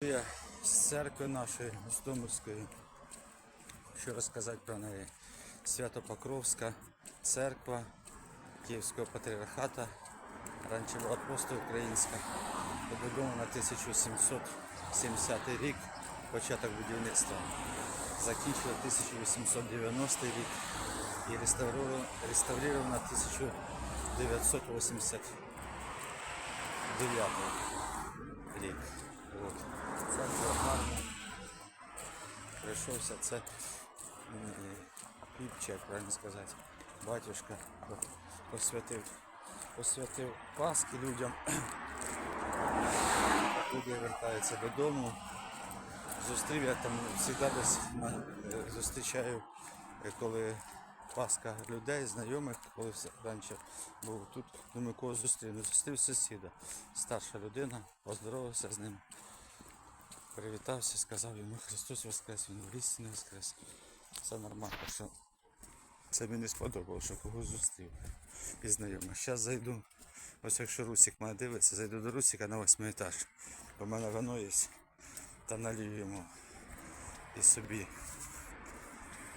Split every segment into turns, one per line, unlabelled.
Я з церкви нашої Гостомельської. Що розказати про неї? Свято-Покровська церква Київського патріархата. Раніше була українська. Побудована 1770 рік, початок будівництва. Закінчили 1890 рік і реставровано реставрована 1989 рік. От. Церква. Прийшовся це Піпче, як правильно сказати. Батюшка посвятив, посвятив Пасхи людям. Люди вертаються додому. Зустрів я там завжди десь е, зустрічаю, е, коли Пасха людей, знайомих, коли раніше був тут, думаю, кого зустріну. Зустрів сусіда, старша людина, поздоровався з ним. Привітався, сказав йому Христос Воскрес, він істинно Воскрес. Все нормально, що це мені сподобалося, що когось зустрів і знайомих. Зараз зайду, ось якщо Русик мене дивиться, зайду до Русика на восьмий етаж. Бо в мене воно є. Та налію йому і собі.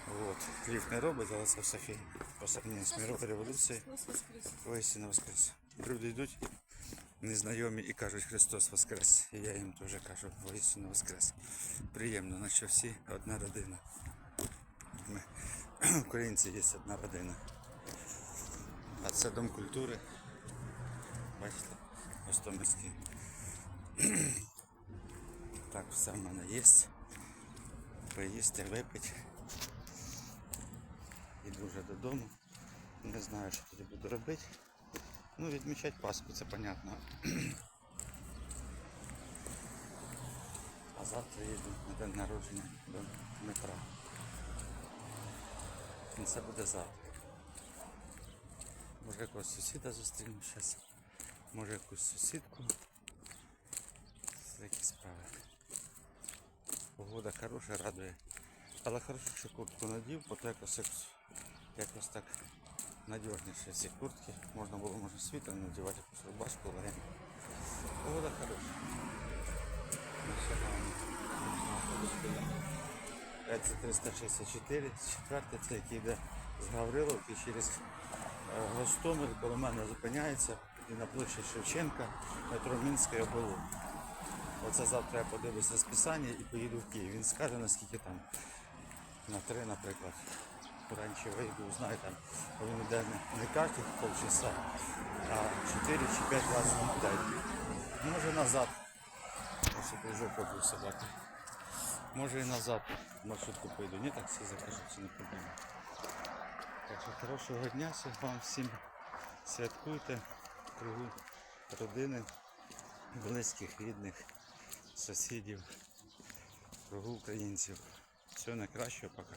От. Ліфт не робить, але це все фігня. По сравнению з революцією. Воістину Воскрес. Люди йдуть незнайомі і кажуть Христос Воскрес. І я їм теж кажу воістину Воскрес. Приємно, наче всі одна родина. Ми, українці є одна родина. А це Дом культури. Бачите, Гостомельський. Так, все в мене є. Поїсти, випити. Іду вже додому. Не знаю, що буду робити. Ну, відмічати Пасху, це понятно. А завтра їду на день народження до Дмитра. І це буде завтра. Може якогось сусіда зустріну зараз. Може якусь сусідку. Це такі справи. Погода хороша, радує. Але хорошо, що куртку надів, бо то якось, якось так надіжніше ці куртки. Можна було може світло надівати якусь рубашку легеньку. Погода хороша. Ну. Це 364, четвертий, це який йде з Гавриловки через е, Гостомель, коло мене зупиняється і на площі Шевченка, метро Мінське оболонь. Оце завтра я подивлюся розписання і поїду в Київ. Він скаже, наскільки там на три, наприклад. Раніше вийду, знаю там, він йде не, не полчаса, а 4 чи 5 разів на день. Може назад. Ось я вже собаки. Може і назад маршрутку пойду. Ні, таксі закажу, це не проблема. Так що хорошого дня вам всім. Святкуйте кругу родини, близьких, рідних, сусідів, кругу українців. Всього найкращого, пока.